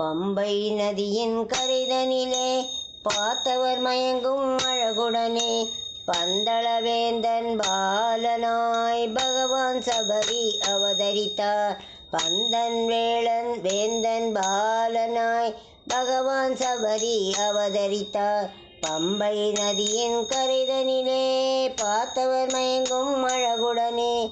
பம்பை நதியின் கரைதனிலே பார்த்தவர் மயங்கும் அழகுடனே பந்தளவேந்தன் பாலனாய் பகவான் சபரி அவதரித்தார். பந்தன் வேளன் வேந்தன் பாலனாய் பகவான் சபரி அவதரித்தார். பம்பை நதியின் கரைதனிலே பார்த்தவர் மயங்கும் அழகுடனே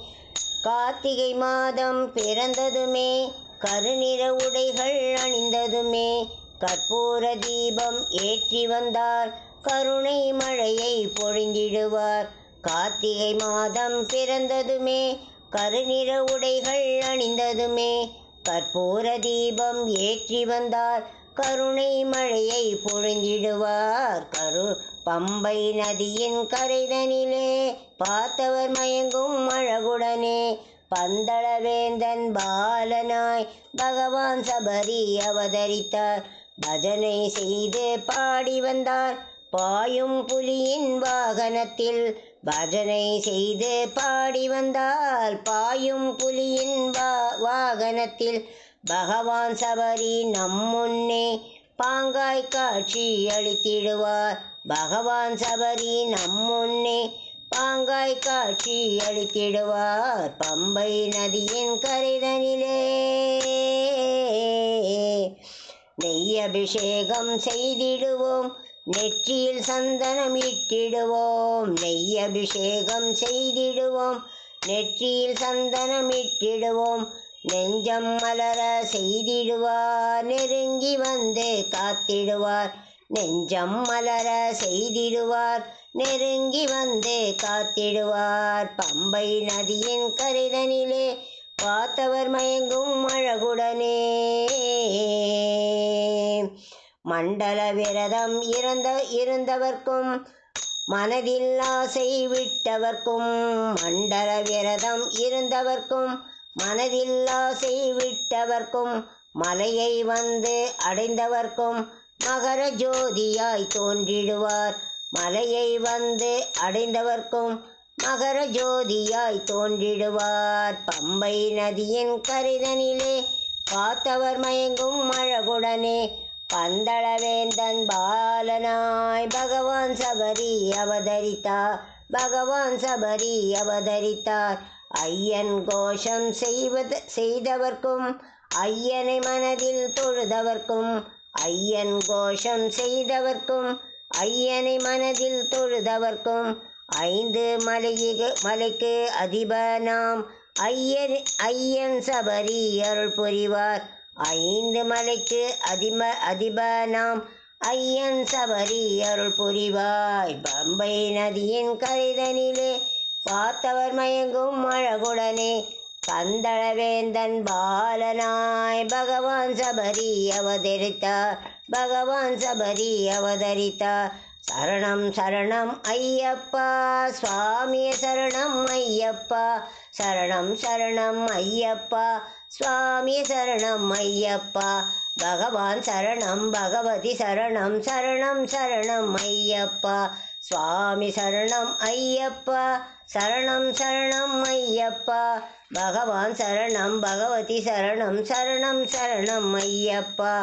கார்த்திகை மாதம் பிறந்ததுமே கருநிற உடைகள் அணிந்ததுமே. கற்பூர தீபம் ஏற்றி வந்தார். கருணை மழையை பொழிந்திடுவார். கார்த்திகை மாதம் பிறந்ததுமே. கருநிற உடைகள் அணிந்ததுமே. கற்பூர தீபம் ஏற்றி வந்தார். கருணை மழையை பொழிந்திடுவார். கரு பம்பை நதியின் கரைதனிலே. பார்த்தவர் மயங்கும் அழகுடனே. பந்தளவேந்தன் பாலனாய் பகவான் சபரி அவதரித்தார் பஜனை செய்து பாடி வந்தார். பாயும் புலியின் வாகனத்தில் பஜனை செய்து பாடி வந்தால் பாயும் புலியின் வா வாகனத்தில் பகவான் சபரி நம்முன்னே பாங்காய் காட்சி அளித்திடுவார். பகவான் சபரி நம்முன்னே பாங்காய் காட்சி அளித்திடுவார். பம்பை நதியின் கரைதனிலே. நெய் அபிஷேகம் செய்திடுவோம். நெற்றியில் சந்தனம் இட்டிடுவோம். நெய் அபிஷேகம் செய்திடுவோம். நெற்றியில் சந்தனம் இட்டிடுவோம். நெஞ்சம் மலர செய்திடுவார். நெருங்கி வந்து காத்திடுவார். நெஞ்சம் மலர செய்திடுவார். நெருங்கி வந்து காத்திடுவார். பம்பை நதியின் கரிதனிலே பார்த்தவர் மயங்கும் அழகுடனே. மண்டல விரதம் இறந்த இருந்தவர்க்கும் மனதில் ஆசை விட்டவர்க்கும் மண்டல விரதம் இருந்தவர்க்கும் மனதில் ஆசை விட்டவர்க்கும் மலையை வந்து அடைந்தவர்க்கும் மகர ஜோதியாய் தோன்றிடுவார். மலையை வந்து அடைந்தவர்க்கும் மகர ஜோதியாய் தோன்றிடுவார். பம்பை நதியின் கரிதனிலே பார்த்தவர் மயங்கும் அழகுடனே பந்தளவேந்தன் பாலனாய் பகவான் சபரி அவதரித்தார். பகவான் சபரி அவதரித்தார். ஐயன் கோஷம் செய்வது செய்தவர்க்கும் ஐயனை மனதில் தொழுதவர்க்கும் ஐயன் கோஷம் செய்தவர்க்கும் ஐயனை மனதில் தொழுதவர்க்கும் ஐந்து மலையிக மலைக்கு அதிபனாம் ஐயன் ஐயன் சபரி அருள் புரிவார். ஐந்து மலைக்கு அதிம அதிபனாம் ஐயன் சபரி அருள் புரிவாய். பம்பை நதியின் கரைதனிலே பார்த்தவர் மயங்கும் அழகுடனே பந்தளவேந்தன் பாலனாய் பகவான் சபரி அவதரித்தார். பகவான் சபரி அவதரித்தார் சரணம் சரணம் ஐயப்பா சுவாமிய சரணம் ஐயப்பா சரணம் சரணம் ஐயப்பா சுவாமிய சரணம் ஐயப்பா பகவான் சரணம் பகவதி சரணம் சரணம் சரணம் ஐயப்பா சுவாமி சரணம் ஐயப்பா சரணம் சரணம் ஐயப்பா பகவான் சரணம் பகவதி சரணம் சரணம் சரணம் ஐயப்பா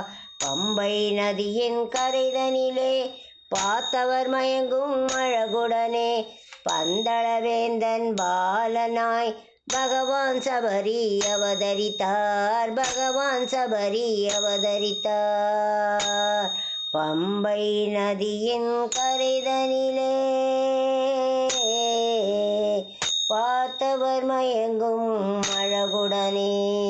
பம்பை நதியின் கரைதனிலே பார்த்தவர் மயங்கும் அழகுடனே பந்தளவேந்தன் பாலனாய் பகவான் சபரி அவதரித்தார். பகவான் சபரி அவதரித்தார். பம்பை நதியின் கரைதனிலே பார்த்தவர் மயங்கும் அழகுடனே